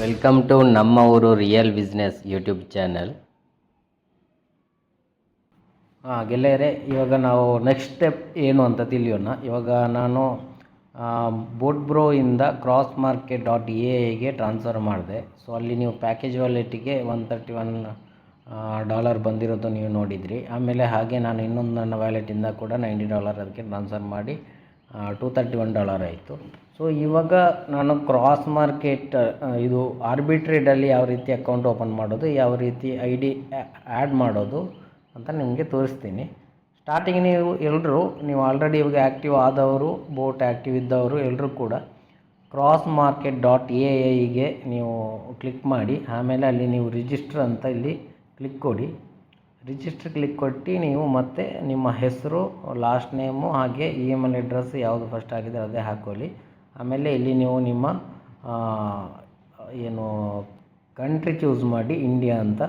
Welcome to ನಮ್ಮ ಊರು real business YouTube channel ಹಾಂ, ಗೆಳೆಯರೆ, ಇವಾಗ ನಾವು ನೆಕ್ಸ್ಟ್ ಸ್ಟೆಪ್ ಏನು ಅಂತ ತಿಳಿಯೋಣ. ಇವಾಗ ನಾನು ಬೋಟ್ ಬ್ರೋ ಇಂದ ಕ್ರಾಸ್ ಮಾರ್ಕೆಟ್ ಡಾಟ್ ಎ ಐಗೆ ಟ್ರಾನ್ಸ್ಫರ್ ಮಾಡಿದೆ. ಸೊ ಅಲ್ಲಿ ನೀವು ಪ್ಯಾಕೇಜ್ ವ್ಯಾಲೆಟಿಗೆ ಒನ್ ತರ್ಟಿ ಒನ್ ಡಾಲರ್ ಬಂದಿರೋದು ನೀವು ನೋಡಿದ್ರಿ. ಆಮೇಲೆ ಹಾಗೆ ನಾನು ಇನ್ನೊಂದು ನನ್ನ ವ್ಯಾಲೆಟಿಂದ ಕೂಡ ನೈಂಟಿ ಡಾಲರ್ ಅದಕ್ಕೆ ಟ್ರಾನ್ಸ್ಫರ್ ಮಾಡಿ ಟೂ ತರ್ಟಿ ಒನ್ ಡಾಲರ್ ಆಯಿತು. ಸೊ ಇವಾಗ ನಾನು ಕ್ರಾಸ್ ಮಾರ್ಕೆಟ್ ಇದು ಆರ್ಬಿಟ್ರೇಡಲ್ಲಿ ಯಾವ ರೀತಿ ಅಕೌಂಟ್ ಓಪನ್ ಮಾಡೋದು, ಯಾವ ರೀತಿ ಐ ಡಿ ಆ್ಯಡ್ ಮಾಡೋದು ಅಂತ ನಿಮಗೆ ತೋರಿಸ್ತೀನಿ. ಸ್ಟಾರ್ಟಿಂಗ್ ನೀವು ಎಲ್ಲರೂ ನೀವು ಆಲ್ರೆಡಿ ಇವಾಗ ಆ್ಯಕ್ಟಿವ್ ಆದವರು ಬೋಟ್ ಆ್ಯಕ್ಟಿವ್ ಇದ್ದವರು ಎಲ್ಲರೂ ಕೂಡ ಕ್ರಾಸ್ ಮಾರ್ಕೆಟ್ ಡಾಟ್ ಎ ಐಗೆ ನೀವು ಕ್ಲಿಕ್ ಮಾಡಿ, ಆಮೇಲೆ ಅಲ್ಲಿ ನೀವು ರಿಜಿಸ್ಟರ್ ಅಂತ ಇಲ್ಲಿ ಕ್ಲಿಕ್ ಕೊಡಿ. ರಿಜಿಸ್ಟರ್ ಕ್ಲಿಕ್ ಕೊಟ್ಟು ನೀವು ಮತ್ತೆ ನಿಮ್ಮ ಹೆಸರು ಲಾಸ್ಟ್ ನೇಮು ಹಾಗೆ ಇ ಎಂ ಎಲ್ ಅಡ್ರೆಸ್ ಯಾವುದು ಫಸ್ಟ್ ಆಗಿದೆ ಅದೇ ಹಾಕೊಳ್ಳಿ ಆಮೇಲೆ ಇಲ್ಲಿ ನೀವು ನಿಮ್ಮ ಏನು ಕಂಟ್ರಿ ಚೂಸ್ ಮಾಡಿ ಇಂಡಿಯಾ ಅಂತ.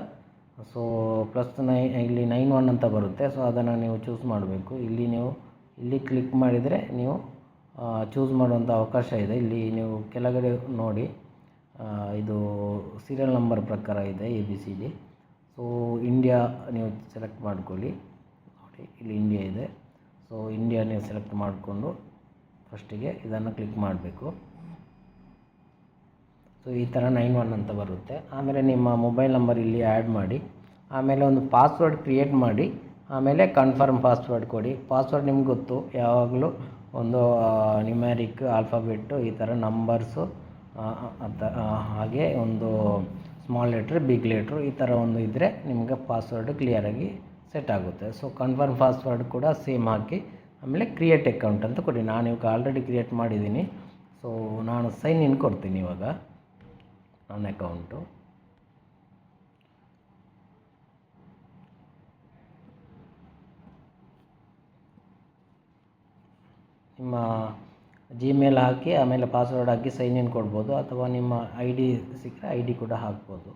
ಸೊ ಪ್ಲಸ್ ನೈ ಇಲ್ಲಿ ನೈನ್ ಒನ್ ಅಂತ ಬರುತ್ತೆ. ಸೊ ಅದನ್ನು ನೀವು ಚೂಸ್ ಮಾಡಬೇಕು. ಇಲ್ಲಿ ನೀವು, ಇಲ್ಲಿ ಕ್ಲಿಕ್ ಮಾಡಿದರೆ ನೀವು ಚೂಸ್ ಮಾಡುವಂಥ ಅವಕಾಶ ಇದೆ. ಇಲ್ಲಿ ನೀವು ಕೆಳಗಡೆ ನೋಡಿ ಇದು ಸೀರಿಯಲ್ ನಂಬರ್ ಪ್ರಕಾರ ಇದೆ A B C D so India ನೀವು ಸೆಲೆಕ್ಟ್ ಮಾಡ್ಕೊಳ್ಳಿ. ನೋಡಿ, ಇಲ್ಲಿ ಇಂಡಿಯಾ ಇದೆ. ಸೊ ಇಂಡಿಯಾ ನೀವು ಸೆಲೆಕ್ಟ್ ಮಾಡಿಕೊಂಡು ಫಸ್ಟಿಗೆ ಇದನ್ನು ಕ್ಲಿಕ್ ಮಾಡಬೇಕು. ಸೊ ಈ ಥರ ನೈನ್ ಒನ್ ಅಂತ ಬರುತ್ತೆ. ಆಮೇಲೆ ನಿಮ್ಮ ಮೊಬೈಲ್ ನಂಬರ್ ಇಲ್ಲಿ ಆ್ಯಡ್ ಮಾಡಿ. ಆಮೇಲೆ ಒಂದು ಪಾಸ್ವರ್ಡ್ ಕ್ರಿಯೇಟ್ ಮಾಡಿ. ಆಮೇಲೆ ಕನ್ಫರ್ಮ್ ಪಾಸ್ವರ್ಡ್ ಕೊಡಿ. ಪಾಸ್ವರ್ಡ್ ನಿಮ್ಗೆ ಗೊತ್ತು. ಯಾವಾಗಲೂ ಒಂದು ನ್ಯೂಮ್ಯಾರಿಕ್ ಆಲ್ಫಾಬೆಟ್ಟು ಈ ಥರ ನಂಬರ್ಸು ಹಾಗೆ ಒಂದು ಸ್ಮಾಲ್ ಲೆಟ್ರ್ ಬಿಗ್ ಲೆಟ್ರು ಈ ಥರ ಒಂದು ಇದ್ದರೆ ನಿಮಗೆ ಪಾಸ್ವರ್ಡ್ ಕ್ಲಿಯರಾಗಿ ಸೆಟ್ ಆಗುತ್ತೆ. ಸೊ ಕನ್ಫರ್ಮ್ ಪಾಸ್ವರ್ಡ್ ಕೂಡ ಸೇಮ್ ಹಾಕಿ, ಆಮೇಲೆ ಕ್ರಿಯೇಟ್ ಅಕೌಂಟ್ ಅಂತ ಕೊಡಿ. ನಾನು ಇವಾಗ ಆಲ್ರೆಡಿ ಕ್ರಿಯೇಟ್ ಮಾಡಿದ್ದೀನಿ ಸೊ ನಾನು ಸೈನ್ ಇನ್ ಕೊಡ್ತೀನಿ ಇವಾಗ ನನ್ನ ಅಕೌಂಟು ನಿಮ್ಮ ಜಿಮೇಲ್ ಹಾಕಿ, ಆಮೇಲೆ ಪಾಸ್ವರ್ಡ್ ಹಾಕಿ ಸೈನ್ ಇನ್ ಕೊಡ್ಬೋದು, ಅಥವಾ ನಿಮ್ಮ ಐ ಡಿ ಸಿಕ್ಕರೆ ಐ ಡಿ ಕೂಡ ಹಾಕ್ಬೋದು.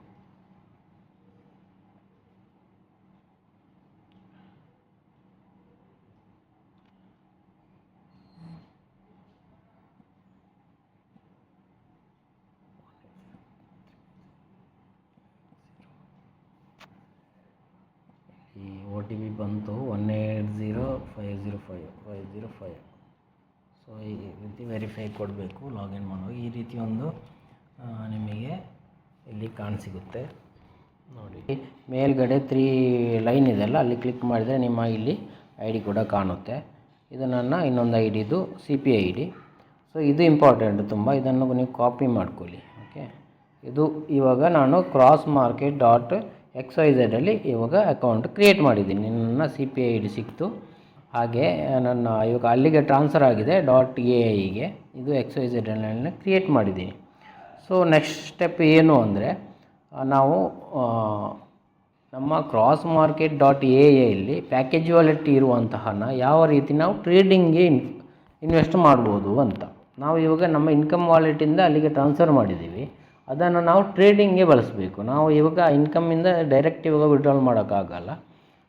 ಈ ಒ ಟಿ ಪಿ ಬಂತು one eight zero five zero five five zero five so ಈ ರೀತಿ ವೆರಿಫೈ ಕೊಡಬೇಕು ಲಾಗಿನ್ ಮಾಡುವಾಗ ಈ ರೀತಿ ಒಂದು ನಿಮಗೆ ಇಲ್ಲಿ ಕಾಣಸಿಗುತ್ತೆ. ನೋಡಿ, ಮೇಲ್ಗಡೆ ತ್ರೀ ಲೈನ್ ಇದೆಯಲ್ಲ, ಅಲ್ಲಿ ಕ್ಲಿಕ್ ಮಾಡಿದರೆ ನಿಮ್ಮ ಇಲ್ಲಿ ಐ ಡಿ ಕೂಡ ಕಾಣುತ್ತೆ. ಇದು ನನ್ನ ಇನ್ನೊಂದು I ಡಿದು C P I D so ಇದು ಇಂಪಾರ್ಟೆಂಟ್ ತುಂಬ, ಇದನ್ನು ನೀವು ಕಾಪಿ ಮಾಡ್ಕೊಳ್ಳಿ ಓಕೆ ಇದು ಇವಾಗ ನಾನು cross market dot X Y ಝೆಡಲ್ಲಿ ಇವಾಗ ಅಕೌಂಟ್ ಕ್ರಿಯೇಟ್ ಮಾಡಿದ್ದೀನಿ. ನನ್ನ ಸಿ ಪಿ ಐ ಡಿ ಸಿಕ್ತು. ಹಾಗೆ ನನ್ನ ಇವಾಗ ಅಲ್ಲಿಗೆ ಟ್ರಾನ್ಸ್ಫರ್ ಆಗಿದೆ ಡಾಟ್ ಎ ಐಗೆ ಇದು ಎಕ್ಸ್ ವೈ ಅನ್ನು ಕ್ರಿಯೇಟ್ ಮಾಡಿದ್ದೀನಿ. ಸೊ ನೆಕ್ಸ್ಟ್ ಸ್ಟೆಪ್ ಏನು ಅಂದರೆ ನಾವು ನಮ್ಮ ಕ್ರಾಸ್ ಮಾರ್ಕೆಟ್ ಡಾಟ್ ಎ ಎಲ್ಲಿ ಪ್ಯಾಕೇಜ್ ವಾಲೆಟ್ ಇರುವಂತಹನ ಯಾವ ರೀತಿ ನಾವು ಟ್ರೇಡಿಂಗ್ಗೆ ಇನ್ ಇನ್ವೆಸ್ಟ್ ಮಾಡ್ಬೋದು ಅಂತ. ನಾವು ಇವಾಗ ನಮ್ಮ ಇನ್ಕಮ್ ವಾಲೆಟಿಂದ ಅಲ್ಲಿಗೆ ಟ್ರಾನ್ಸ್ಫರ್ ಮಾಡಿದ್ದೀವಿ. ಅದನ್ನು ನಾವು ಟ್ರೇಡಿಂಗ್ಗೆ ಬಳಸಬೇಕು. ನಾವು ಇವಾಗ ಇನ್ಕಮ್ಮಿಂದ ಡೈರೆಕ್ಟ್ ಇವಾಗ ವಿಡ್ರಾಲ್ ಮಾಡೋಕ್ಕಾಗಲ್ಲ.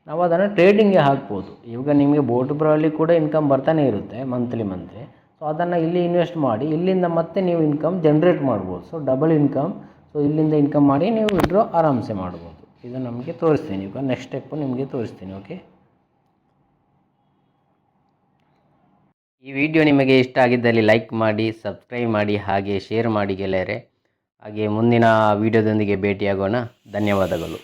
ನಾವು ಅದನ್ನು ಟ್ರೇಡಿಂಗ್ಗೆ ಹಾಕ್ಬೋದು. ಇವಾಗ ನಿಮಗೆ ಬೋಟ್ ಬ್ರೋಲ್ಲಿ ಕೂಡ ಇನ್ಕಮ್ ಬರ್ತಾನೆ ಇರುತ್ತೆ ಮಂತ್ಲಿ ಮಂತ್ಲಿ ಸೊ ಅದನ್ನು ಇಲ್ಲಿ ಇನ್ವೆಸ್ಟ್ ಮಾಡಿ, ಇಲ್ಲಿಂದ ಮತ್ತೆ ನೀವು ಇನ್ಕಮ್ ಜನ್ರೇಟ್ ಮಾಡ್ಬೋದು. ಸೊ ಡಬಲ್ ಇನ್ಕಮ್ ಸೊ ಇಲ್ಲಿಂದ ಇನ್ಕಮ್ ಮಾಡಿ ನೀವು ವಿಡ್ರೋ ಆರಾಮ್ಸೆ ಮಾಡ್ಬೋದು. ಇದು ನಮಗೆ ತೋರಿಸ್ತೀನಿ. ಈಗ ನೆಕ್ಸ್ಟ್ ಸ್ಟೆಪ್ಪು ನಿಮಗೆ ತೋರಿಸ್ತೀನಿ ಓಕೆ ಈ ವಿಡಿಯೋ ನಿಮಗೆ ಇಷ್ಟ ಆಗಿದ್ದಲ್ಲಿ ಲೈಕ್ ಮಾಡಿ ಸಬ್ಸ್ಕ್ರೈಬ್ ಮಾಡಿ, ಹಾಗೆ ಶೇರ್ ಮಾಡಿ ಗೆಳೆಯರೆ. ಹಾಗೆ ಮುಂದಿನ ವಿಡಿಯೋದೊಂದಿಗೆ ಭೇಟಿಯಾಗೋಣ. ಧನ್ಯವಾದಗಳು.